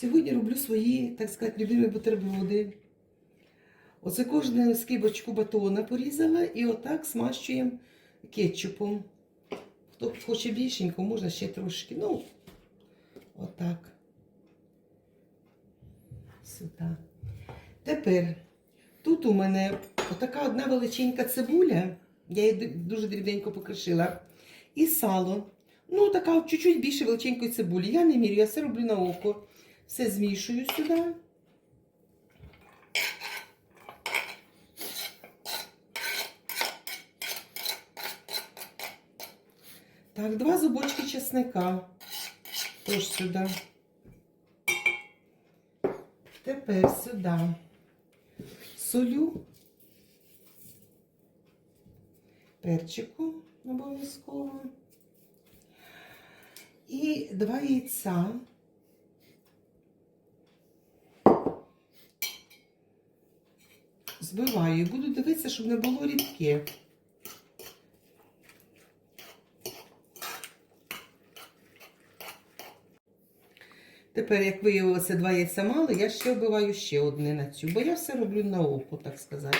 Сьогодні роблю свої, так сказати, любимі бутерброди. Оце кожну скибочку батона порізала і отак смащуємо кетчупом. Хто хоче більшенько, можна ще трошки. Ну, отак. Сюди. Тепер тут у мене отака одна величенька цибуля. Я її дуже дрібненько покришила. І сало. Ну, така чуть-чуть більше величенької цибулі. Я не мірю, я все роблю на око. Все змішую сюди. Так, два зубочки чесника. Тож сюди. Тепер сюди. Солю. Перчику обов'язково. І два яйця. Збиваю і буду дивитися, щоб не було рідке. Тепер, як виявилося, два яйця мало, я ще вбиваю ще одне на цю, бо я все роблю на око, так сказати.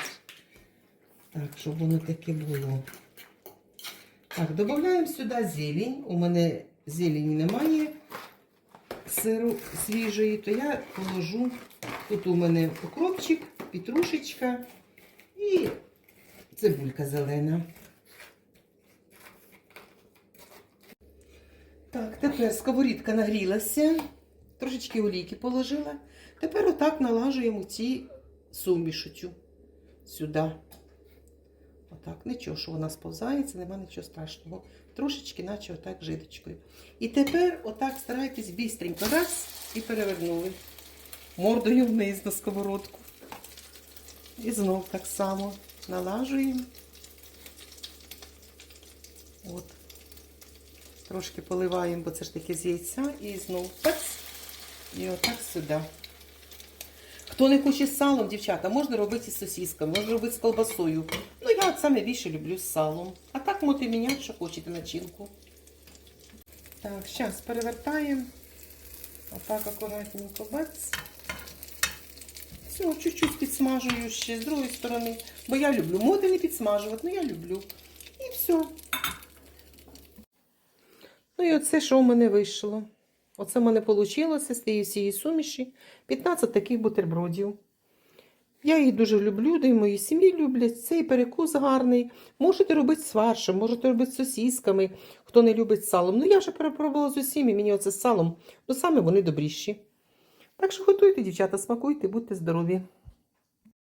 Так, щоб воно таке було. Так, додаємо сюди зелень. У мене зелені немає сиру свіжої, то я положу. Тут у мене укропчик, петрушечка і цибулька зелена. Так, тепер сковорідка нагрілася, трошечки олійки положила. Тепер отак налажуємо ці суміші сюди. Отак, нічого, що вона сповзається, нема нічого страшного. Трошечки, наче отак жидочкою. І тепер отак старайтесь бістренько раз і перевернули. Мордою вниз на сковородку. І знов так само налажуємо. От. Трошки поливаємо, бо це ж таки з яйця, і знов пац. І отак сюди. Хто не хоче з салом, дівчата, можна робити з сосісками, можна робити з колбасою. Ну, я от саме більше люблю з салом. А так можете міняти, що хочете начинку. Так, зараз перевертаємо. Отак акуратненько бац. Все, чуть-чуть підсмажую ще з другої сторони. Бо я люблю. Можете не підсмажувати, але я люблю. І все. Ну і оце, що в мене вийшло. Оце в мене вийшло з тієї всієї суміші 15 таких бутербродів. Я їх дуже люблю, да й мої сім'ї люблять. Цей перекус гарний. Можете робити з фаршем, можете робити з сосісками, хто не любить салом. Ну, я вже перепробувала з усім, і мені оце з салом, ну саме вони добріші. Так що готуйте, дівчата, смакуйте, будьте здорові.